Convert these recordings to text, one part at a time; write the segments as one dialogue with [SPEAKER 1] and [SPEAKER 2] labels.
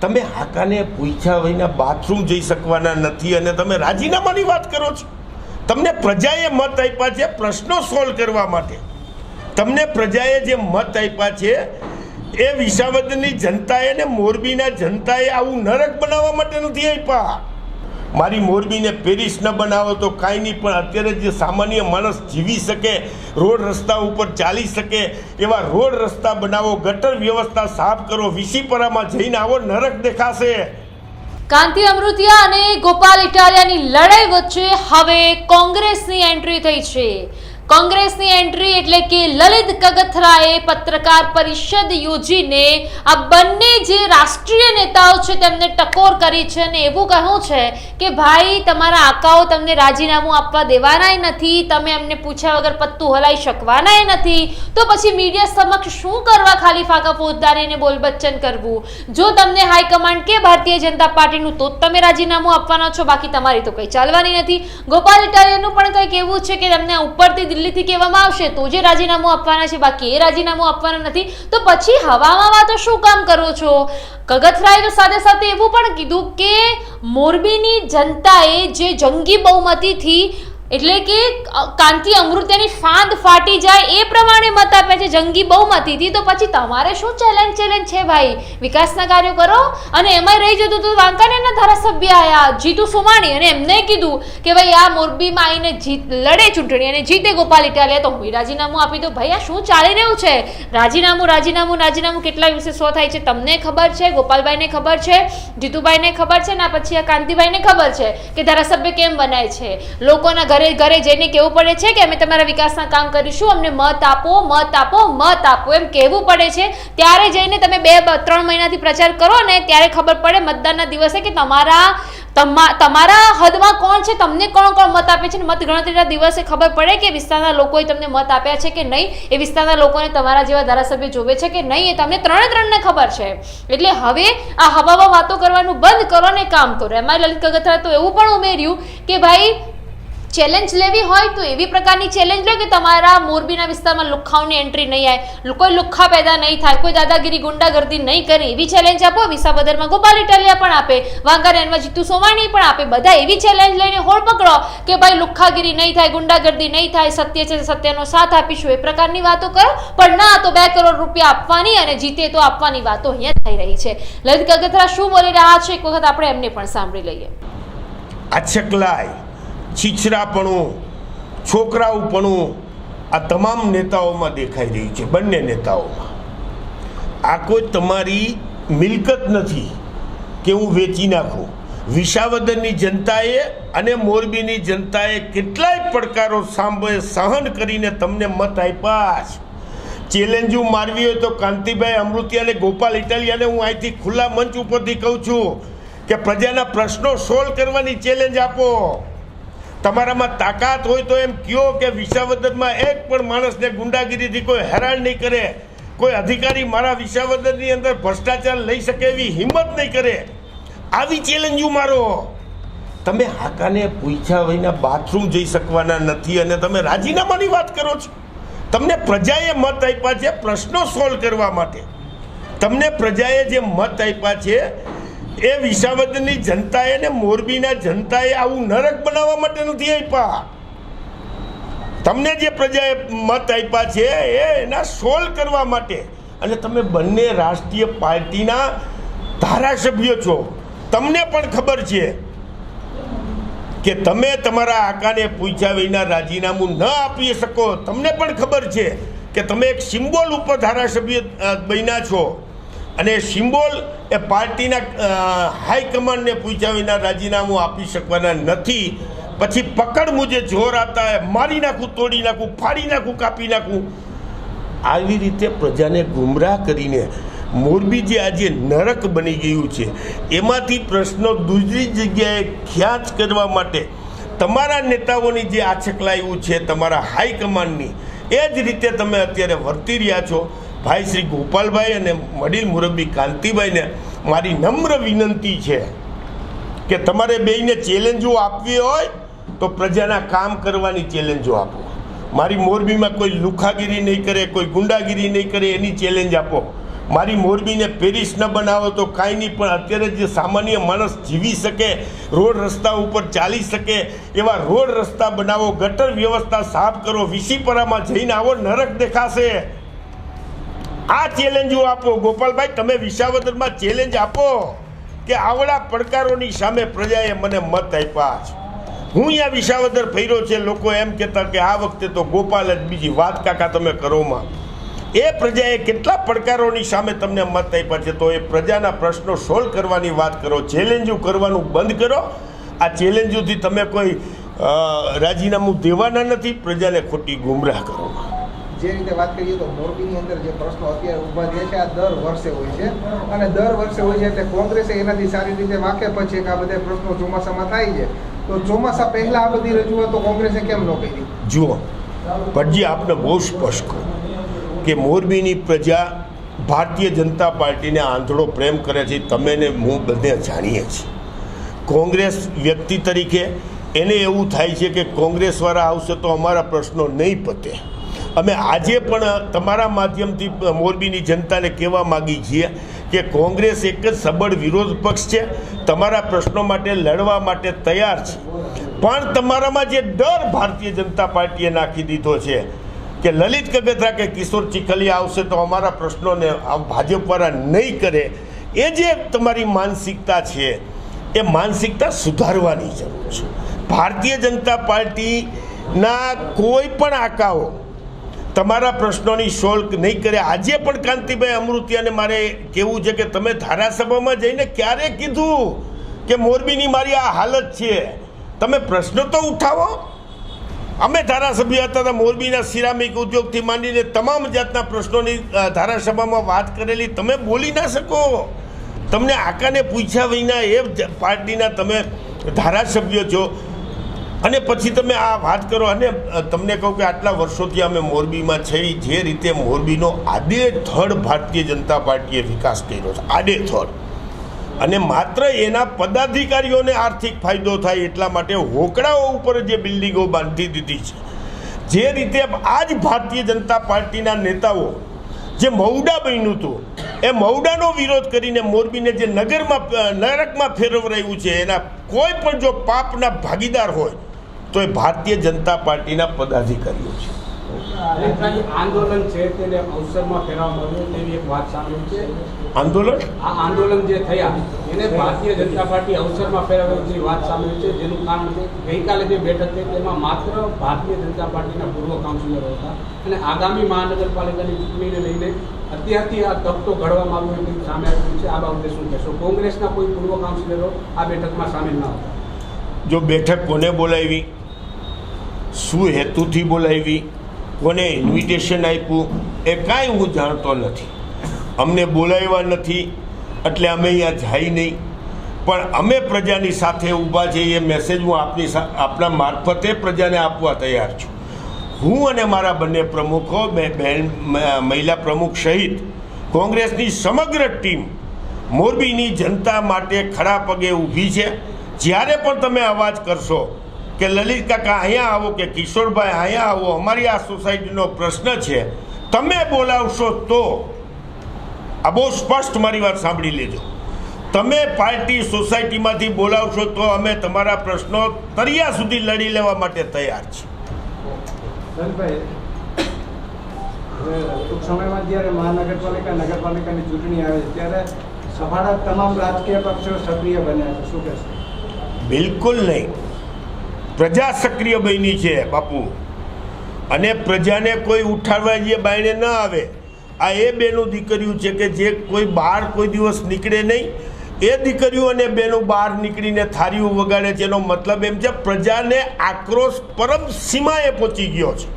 [SPEAKER 1] તમે હાકાને પૂછ્યા વિના બાથરૂમ જઈ શકવાના નથી અને તમે રાજીનામાની વાત કરો છો. તમને પ્રજાએ મત આપ્યા છે પ્રશ્નો સોલ્વ કરવા માટે. તમને પ્રજાએ જે મત આપ્યા છે એ વિસાવદરની જનતાએ ને મોરબીના જનતાએ આવું નરક બનાવવા માટે નથી આપ્યા. મારી મોરબીને પેરિસ ન બનાવો તો કાંઈ નહીં, પણ અત્યારે જે સામાન્ય માણસ જીવી શકે, રોડ રસ્તા ઉપર ચાલી શકે, એવા રોડ રસ્તા બનાવો, ગટર વ્યવસ્થા સાફ કરો, વિસીપરામાં જઈને આવો, નરક દેખાશે.
[SPEAKER 2] કાંતિ અમૃતિયા અને ગોપાલ ઇટાલિયાની લડાઈ વચ્ચે હવે કોંગ્રેસની એન્ટ્રી થઈ છે. કોંગ્રેસની એન્ટ્રી એટલે કે લલિત કગથરાએ પત્રકાર પરિષદ યોજીને આ બંને જે રાષ્ટ્રીય નેતાઓ છે તેમને ટકોર કરી છે અને એવું કહ્યું છે કે, ભાઈ, તમારા આકાઓ તમને રાજીનામું આપવા દેવાનાય નથી, તમે એમને પૂછ્યા વગર પત્તું હલાઈ શકવાનાય નથી. તો પછી મીડિયા સમક્ષ શું કરવા ખાલી ફાકા ફોજદારીને બોલબચ્ચન કરવું? જો તમને હાઈકમાન્ડ કે ભારતીય જનતા પાર્ટીનું, તો તમે રાજીનામું આપવાના છો, બાકી તમારી તો કંઈ ચાલવાની નથી. ગોપાલ ઇટાલિયાનું પણ કંઈક એવું છે કે તમને ઉપરથી દિલ્હીથી કહેવામાં આવશે તો જે રાજીનામું આપવાના છે, બાકી એ રાજીનામું આપવાના નથી. તો પછી હવામાં વાતો શું કામ કરો છો? કગથરાએ સાથે સાથે એવું પણ કીધું કે મોરબીની જનતાએ જે જંગી બહુમતીથી એટલે કે કાંતિ અમૃત્યાની ફાંદ ફાટી જાય એ પ્રમાણે મત આપ્યા છે. જંગી બહુમતીથી તો પછી તમારે શું ચેલેન્જ ચેલેન્જ છે ભાઈ? વિકાસના કાર્યો કરો અને એમાં રહી જતું તો વાંકાનેરના ધારાસભ્ય આયા, જીતુ સોમાણી. અને એમને કીધું કે ભાઈ, આ મોરબીમાં આવીને જીત, લડે ચૂંટણી અને જીતે ગોપાલ ઇટાલિયા. તો હું રાજીનામું આપી દઉં. ભાઈ, આ શું ચાલી રહ્યું છે? રાજીનામું રાજીનામું રાજીનામું કેટલા દિવસે સો થાય છે? તમને ખબર છે? ગોપાલભાઈને ખબર છે? જીતુભાઈને ખબર છે? ને, પછી આ કાંતિભાઈને ખબર છે કે ધારાસભ્ય કેમ બનાય છે? લોકોના ઘરે ઘરે ઘરે જઈને કહેવું પડે છે કે અમે તમારા વિકાસના કામ કરીશું, અમને મત આપો મત આપો મત આપો, એમ કહેવું પડે છે. ત્યારે જઈને તમે બે ત્રણ મહિનાથી પ્રચાર કરો ને ત્યારે ખબર પડે મતદાનના દિવસે કે તમારા, તમા- તમારા હદમાં કોણ છે, તમને કોણ કોણ મત આપે છે ને મત ગણતરીના દિવસે ખબર પડે કે વિસ્તારના લોકોએ તમને મત આપ્યા છે કે નહીં, એ વિસ્તારના લોકોને તમારા જેવા ધારાસભ્ય જોવે છે કે નહીં, એ તમને ત્રણે ત્રણને ખબર છે. એટલે હવે આ હવામાં વાતો કરવાનું બંધ કરો ને કામ કરો. એમાં લલિત કગથરા તો એવું પણ ઉમેર્યું કે ભાઈ ચેલેન્જ લેવી હોય તો એવી પ્રકારની ચેલેન્જ લો કે તમારા મોરબીના વિસ્તારમાં લુખાઓની એન્ટ્રી નહીં આવે. કોઈ લુખ્ખા પેદા નહીં થાય, કોઈ દાદાગીરી, ગુંડાગર્દી નહીં કરે એવી ચેલેન્જ આપો. વિસાવદરમાં ગોપાલ ઇટાલિયા પણ આપે વાંકાનેરમાં જીતુ સોમાણી પણ આપે. બધા એવી ચેલેન્જ લઈને હોળ પકડો કે ભાઈ લુખ્ખાગીરી નહીં થાય, ગુંડાગર્દી નહીં થાય, સત્ય છે, સત્યનો સાથ આપીશું, એ પ્રકારની વાતો કરો. પણ ના તો બે કરોડ રૂપિયા આપવાની અને જીતે તો આપવાની વાતો અહીંયા થઈ રહી છે. લલિત કગથરા શું બોલી રહ્યા છે? એક વખત આપણે એમને પણ સાંભળી લઈએ.
[SPEAKER 1] આછકલાય છીછરાપણું છોકરાઓપણું આ તમામ નેતાઓમાં દેખાઈ રહી છે, બંને નેતાઓમાં. આ કોઈ તમારી મિલકત નથી કે હું વેચી નાખું. વિસાવદરની જનતાએ અને મોરબીની જનતાએ કેટલાય પડકારો સાંભળે, સહન કરીને તમને મત આપ્યા છે ચેલેન્જો મારવી હોય તો કાંતિભાઈ અમૃતિયા અને ગોપાલ ઇટાલિયાને હું અહીંથી ખુલ્લા મંચ ઉપરથી કહું છું કે પ્રજાના પ્રશ્નો સોલ્વ કરવાની ચેલેન્જ આપો. તમારામાં તાકાત હોય તો એમ કયો કે વિસાવદરમાં એક પણ માણસને ગુંડાગીરીથી કોઈ હેરાન નહીં કરે. કોઈ અધિકારી મારા વિસાવદરની અંદર ભ્રષ્ટાચાર લઈ શકે એવી હિંમત નહીં કરે. આવી ચેલેન્જ મારો. તમે હાકાને પૂછ્યા વિના બાથરૂમ જઈ શકવાના નથી અને તમે રાજીનામાની વાત કરો છો. તમને પ્રજાએ મત આપ્યા છે પ્રશ્નો સોલ્વ કરવા માટે. તમને પ્રજાએ જે મત આપ્યા છે એ વિસાવદરની જનતાએ ને મોરબીના જનતાએ આવું નરક બનાવવા માટે નથી આપ્યા. તમને જે પ્રજાએ મત આપ્યા છે, એ એના સોલ્વ કરવા માટે. અને તમે બંને રાષ્ટ્રીય પાર્ટીના ધારાસભ્યો છો. તમને પણ ખબર છે કે તમે તમારા આકાને પૂછ્યા વિના રાજીનામું ન આપી શકો. તમને પણ ખબર છે કે તમે એક સિમ્બોલ ઉપર ધારાસભ્ય બન્યા છો. અને સિમ્બોલ એ પાર્ટીના હાઈકમાન્ડને પૂછ્યા વિના રાજીનામું આપી શકવાના નથી. પછી પકડ મુજે જોર આવતા મારી નાખું, તોડી નાખું, ફાડી નાખું, કાપી નાખું. આવી રીતે પ્રજાને ગુમરાહ કરીને મોરબી જે આજે નરક બની ગયું છે. એમાંથી પ્રશ્નો દૂસરી જગ્યાએ ખ્યાચ કરવા માટે તમારા નેતાઓની જે આછકલાયું છે, તમારા હાઈકમાન્ડની એ જ રીતે તમે અત્યારે વર્તી રહ્યા છો. ભાઈ શ્રી ગોપાલભાઈ અને વડીલ મુરબ્બી કાંતિભાઈને મારી નમ્ર વિનંતી છે કે તમારે બેયને ચેલેન્જો આપવી હોય તો પ્રજાના કામ કરવાની ચેલેન્જો આપો. મારી મોરબીમાં કોઈ લુખાગીરી નહીં કરે, કોઈ ગુંડાગીરી નહીં કરે, એની ચેલેન્જ આપો. મારી મોરબીને પેરિસ ન બનાવો તો કાંઈ નહીં, પણ અત્યારે જે સામાન્ય માણસ જીવી શકે, રોડ રસ્તા ઉપર ચાલી શકે, એવા રોડ રસ્તા બનાવો, ગટર વ્યવસ્થા સાફ કરો, વિસીપરામાં જઈને આવો, નરક દેખાશે. આ ચેલેન્જો આપો. ગોપાલભાઈ, તમે વિસાવદરમાં ચેલેન્જ આપો કે આવડા પડકારોની સામે પ્રજાએ મને મત આપ્યા છે. હું અહીંયા વિસાવદર ફર્યો છે, લોકો એમ કહેતા કે આ વખતે તો ગોપાલ જ બીજી વાત કાકા તમે કરોમાં એ પ્રજાએ કેટલા પડકારોની સામે તમને મત આપ્યા છે તો એ પ્રજાના પ્રશ્નો સોલ્વ કરવાની વાત કરો. ચેલેન્જો કરવાનું બંધ કરો. આ ચેલેન્જોથી તમે કોઈ રાજીનામું દેવાના નથી, પ્રજાને ખોટી ગુમરાહ કરો.
[SPEAKER 3] જે રીતે વાત કરીએ તો મોરબીની અંદર જે પ્રશ્નો અત્યારે ઊભા થયા છે, આ દર વર્ષે હોય છે. અને દર વર્ષે હોય છે એટલે કોંગ્રેસે એનાથી સારી રીતે વાકેફ છે કે આ બધા પ્રશ્નો ચોમાસામાં થાય છે. તો ચોમાસા પહેલા આ બધી રજૂઆતો કોંગ્રેસે કેમ ન કરી?
[SPEAKER 1] જુઓ, ભટજી, આપને બહુ સ્પષ્ટ કહું. કે મોરબીની પ્રજા ભારતીય જનતા પાર્ટીને આંધળો પ્રેમ કરે છે, તમે ને હું બધે જાણીએ છીએ. કોંગ્રેસ વ્યક્તિ તરીકે એને એવું થાય છે કે કોંગ્રેસવાળા આવશે તો અમારા પ્રશ્નો નહીં પતે. અમે આજે પણ તમારા માધ્યમથી મોરબીની જનતાને કહેવા માગીએ છીએ કે કોંગ્રેસ એક જ સબળ વિરોધ પક્ષ છે. તમારા પ્રશ્નો માટે લડવા માટે તૈયાર છે. પણ તમારામાં જે ડર ભારતીય જનતા પાર્ટીએ નાખી દીધો છે કે લલિત કગથરા કે કિશોર ચીખલિયા આવશે તો અમારા પ્રશ્નોને ભાજપવાળા નહીં કરે. એ જે તમારી માનસિકતા છે, એ માનસિકતા સુધારવાની જરૂર છે. ભારતીય જનતા પાર્ટીના કોઈ પણ આકાઓ તમારા પ્રશ્નોની સોલ્વ નહીં કરે. આજે પણ કાંતિભાઈ અમૃતિયાને મારે કહેવું છે કે તમે ધારાસભામાં જઈને ક્યારે કીધું કે મોરબીની મારી આ હાલત છે? તમે પ્રશ્નો તો ઉઠાવો. અમે ધારાસભ્ય હતા તો મોરબીના સિરામિક ઉદ્યોગથી માંડીને તમામ જાતના પ્રશ્નોની ધારાસભામાં વાત કરેલી. તમે બોલી ના શકો. તમને આકાને પૂછ્યા વિના એ પાર્ટીના તમે ધારાસભ્ય છો. અને પછી તમે આ વાત કરો, અને તમને કહું કે આટલા વર્ષોથી અમે મોરબીમાં છે, જે રીતે મોરબીનો આડેથડ ભારતીય જનતા પાર્ટીએ વિકાસ કર્યો છે આડેથડ અને માત્ર એના પદાધિકારીઓને આર્થિક ફાયદો થાય એટલા માટે હોકડાઓ ઉપર જે બિલ્ડિંગો બાંધી દીધી છે. જે રીતે આ જ ભારતીય જનતા પાર્ટીના નેતાઓ જે મૌડા બન્યું હતું, એ મૌડાનો વિરોધ કરીને મોરબીને જે નગરમાં નરકમાં નરકમાં ફેરવરાયું છે, એના કોઈ પણ જો પાપના ભાગીદાર હોય તો એ ભારતીય જનતા પાર્ટીના પદાધિકારીઓ છે.
[SPEAKER 4] આંદોલન છે તેને અવસરમાં ફેરવવામાં આવ્યું તેવી એક વાત સામે છે.
[SPEAKER 1] આંદોલન?
[SPEAKER 4] આ આંદોલન જે થયા એને ભારતીય જનતા પાર્ટી અવસરમાં ફેરવવાની વાત સામે છે જેનું કારણ છે ગઈકાલે જે બેઠક થઈ તેમાં માત્ર ભારતીય જનતા પાર્ટીના પૂર્વ કાઉન્સિલરો હતા અને આગામી મહાનગરપાલિકાની ચૂંટણીને લઈને અત્યારથી આ તકતો ઘડવામાં આવ્યો તેવું સામે આવ્યું છે. આ બાબતે શું કહેશો? કોંગ્રેસના કોઈ પૂર્વ કાઉન્સિલરો આ બેઠકમાં સામેલ ન હતા.
[SPEAKER 1] જો બેઠક કોને બોલાવી? શું હેતુથી બોલાવી, કોને ઇન્વિટેશન આપ્યું, એ કાંઈ હું જાણતો નથી. અમને બોલાવ્યા નથી, એટલે અમે અહીંયા જાય નહીં. પણ અમે પ્રજાની સાથે ઊભા છીએ, એ મેસેજ હું આપની આપના મારફતે પ્રજાને આપવા તૈયાર છું. હું અને મારા બંને પ્રમુખો બહેન મહિલા પ્રમુખ સહિત, કોંગ્રેસની સમગ્ર ટીમ મોરબીની જનતા માટે ખડા પગે ઊભી છે. જ્યારે પણ તમે અવાજ કરશો કે લલિત કાકા અહીંયા આવો કે કિશોરભાઈ અહીંયા આવો અમારી આ સોસાયટીનો પ્રશ્ન છે. તમે બોલાવશો તો આ બહુ સ્પષ્ટ મારી વાત સાંભળી લેજો. તમે પાર્ટી સોસાયટીમાંથી બોલાવશો તો અમે તમારા પ્રશ્નો તરિયા સુધી લડી લેવા માટે તૈયાર છીએ.
[SPEAKER 5] ટૂંક સમયમાં જ્યારે મહાનગરપાલિકા નગરપાલિકાની ચૂંટણી આવે ત્યારે સભાના તમામ રાજકીય પક્ષો સક્રિય બન્યા છે. શું કહેશો?
[SPEAKER 1] બિલકુલ નહીં. પ્રજા સક્રિય બની છે, બાપુ. અને પ્રજાને કોઈ ઉઠાડવા જે બાયણે ન આવે, આ એ બેનું દીકરીઓ છે કે જે કોઈ બહાર કોઈ દિવસ નીકળે નહીં, એ દીકરીઓ અને બેનું બહાર નીકળીને થારીઓ વગાડે છે. એનો મતલબ એમ છે, પ્રજાને આક્રોશ પરમ સીમાએ પહોંચી ગયો છે.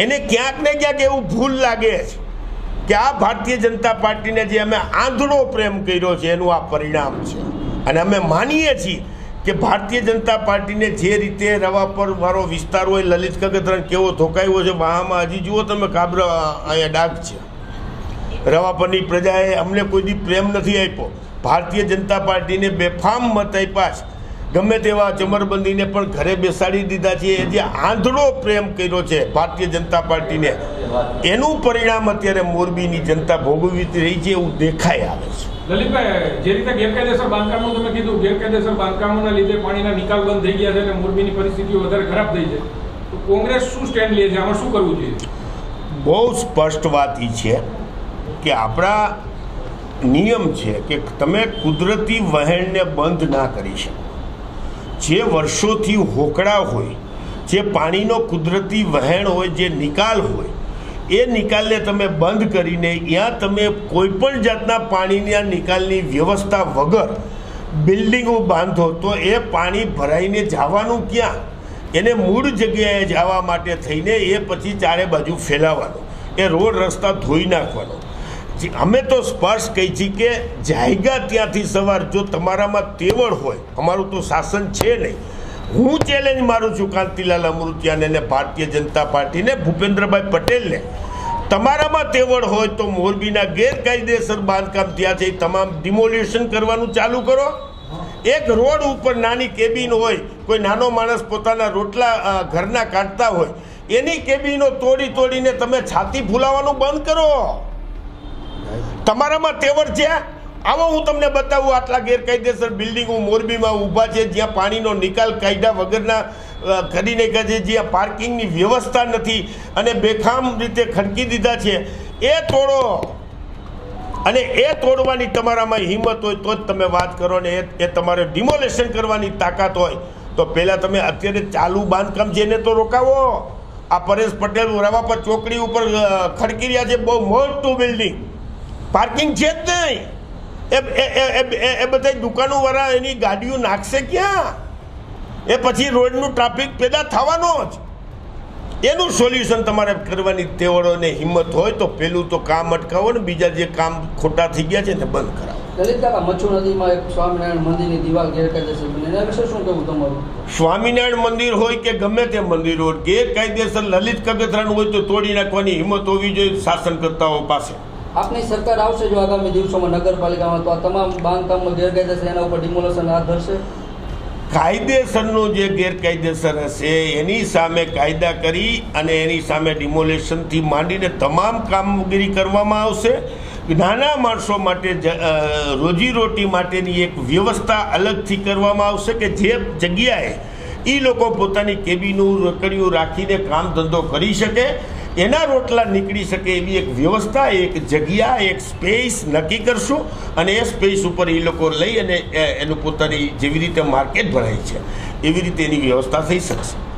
[SPEAKER 1] એને ક્યાંક ને ક્યાંક એવું ભૂલ લાગે છે કે આ ભારતીય જનતા પાર્ટીને જે અમે આંધળો પ્રેમ કર્યો છે, એનું આ પરિણામ છે. અને અમે માનીએ છીએ કે ભારતીય જનતા પાર્ટીને જે રીતે રવા પર મારો વિસ્તાર હોય, લલિત કગથરાને કેવો ધોકાયો છે વાહમાં હજી જુઓ તમે કાબરા અહીંયા ડાઘ છે. રવા પરની પ્રજાએ અમને કોઈ દી પ્રેમ નથી આપ્યો. ભારતીય જનતા પાર્ટીને બેફામ મત આપ્યા ગમે તેવા ચમરબંધીને પણ ઘરે બેસાડી દીધા છે. એ જે આંધળો પ્રેમ કર્યો છે ભારતીય જનતા પાર્ટીને, એનું પરિણામ અત્યારે મોરબીની જનતા ભોગવી રહી છે એવું દેખાઈ આવે છે.
[SPEAKER 6] લલિતભાઈ, જે રીતે ગેરકાયદેસર બાંધકામો તમે કીધું, ગેરકાયદેસર બાંધકામોના લીધે પાણીના નિકાલ બંધ થઈ ગયા છે અને મોરબીની પરિસ્થિતિ વધારે ખરાબ થઈ છે. તો કોંગ્રેસ શું સ્ટેન્ડ લે છે? આમાં શું કરવું જોઈએ?
[SPEAKER 1] બહુ સ્પષ્ટ વાત એ છે કે આપણા નિયમ છે કે તમે કુદરતી વહેણને બંધ ના કરી શકો. જે વર્ષોથી હોકળા હોય, જે પાણીનો કુદરતી વહેણ હોય, જે નિકાલ હોય એ નિકાલને તમે બંધ કરીને ત્યાં તમે કોઈ પણ જાતના પાણીના નિકાલની વ્યવસ્થા વગર બિલ્ડિંગો બાંધો, તો એ પાણી ભરાઈને જવાનું ક્યાં? એને મૂળ જગ્યાએ જવા માટે થઈને એ પછી ચારે બાજુ ફેલાવવાનો, એ રોડ રસ્તા ધોઈ નાખવાનો. અમે તો સ્પષ્ટ કહી છીએ કે જાયગા ત્યાંથી સવાર, જો તમારામાં તેવળ હોય, અમારું તો શાસન છે નહીં હું ચેલેન્જ મારું છું કાંતિલાલ અમૃતિયાને અને ભારતીય જનતા પાર્ટીને ભૂપેન્દ્રભાઈ પટેલને. તમારામાં તેવડ હોય તો મોરબીના ગેરકાયદેસર બાંધકામ ત્યાં છે તમામ ડિમોલ્યુશન કરવાનું ચાલુ કરો. એક રોડ ઉપર નાની કેબિન હોય, કોઈ નાનો માણસ પોતાના રોટલા ઘરના કાઢતા હોય, એની કેબિનો તોડી તોડીને તમે છાતી ફૂલાવાનું બંધ કરો. તમારામાં તેવડ છે? આવો હું તમને બતાવું આટલા ગેરકાયદેસર બિલ્ડિંગો મોરબીમાં ઊભા છે, જ્યાં પાણીનો નિકાલ કાયદા વગરના કરીને કહે છે, જ્યાં પાર્કિંગની વ્યવસ્થા નથી અને બેખામ રીતે ખડકી દીધા છે. એ તોડો અને એ તોડવાની તમારામાં હિંમત હોય તો જ તમે વાત કરો ને એ તમારે ડિમોલેશન કરવાની તાકાત હોય. તો પહેલાં તમે અત્યારે ચાલુ બાંધકામ જેને તો રોકાવો. આ પરેશ પટેલ રવાપર ચોકડી ઉપર ખડકી રહ્યા છે. બહુ મોટું બિલ્ડિંગ. પાર્કિંગ છે જ નહીં. એ એ- એ- એ- એ- એ બધા દુકાનોવાળા એની ગાડીઓ નાખશે ક્યાં? એ પછી રોડનું ટ્રાફિક પેદા થવાનો જ. એનું સોલ્યુશન તમારે કરવાની તેવડો ને હિંમત હોય તો પેલું તો કામ અટકાવો ને બીજા જે કામ ખોટા થઈ ગયા છે ને બંધ કરાવો.
[SPEAKER 7] દલિત મચ્છુ નદીમાં એક સ્વામિનારાયણ મંદિરની દિવાલ ગેરકાયદેસર બની. એના વિશે શું કહેવું તમારું?
[SPEAKER 1] સ્વામિનારાયણ મંદિર હોય કે ગમે તે મંદિર હોય ગેરકાયદેસર લલિત કગથરાનું હોય તો તોડી નાખવાની હિંમત હોવી જોઈએ શાસનકર્તાઓ પાસે.
[SPEAKER 7] આપની સરકાર આવશે જો આગામી દિવસોમાં નગરપાલિકામાં, તો આ તમામ બાંધકામમાં ગેરકાયદેસર એના ઉપર ડિમોલેશન હાથ ધરશે?
[SPEAKER 1] કાયદેસરનું જે ગેરકાયદેસર હશે, એની સામે કાયદા કરી અને એની સામે ડિમોલેશનથી માંડીને તમામ કામગીરી કરવામાં આવશે. નાના માણસો માટે રોજીરોટી માટેની એક વ્યવસ્થા અલગથી કરવામાં આવશે કે જે જગ્યાએ એ લોકો પોતાની કેબીનું રકડીયું રાખીને કામ ધંધો કરી શકે. એના રોટલા નીકળી શકે એવી એક વ્યવસ્થા, એક જગ્યા, એક સ્પેસ નક્કી કરશું અને એ સ્પેસ ઉપર એ લોકો લઈ અને એનું પોતાની જેવી રીતે માર્કેટ ભરાય છે. એવી રીતે એની વ્યવસ્થા થઈ શકશે.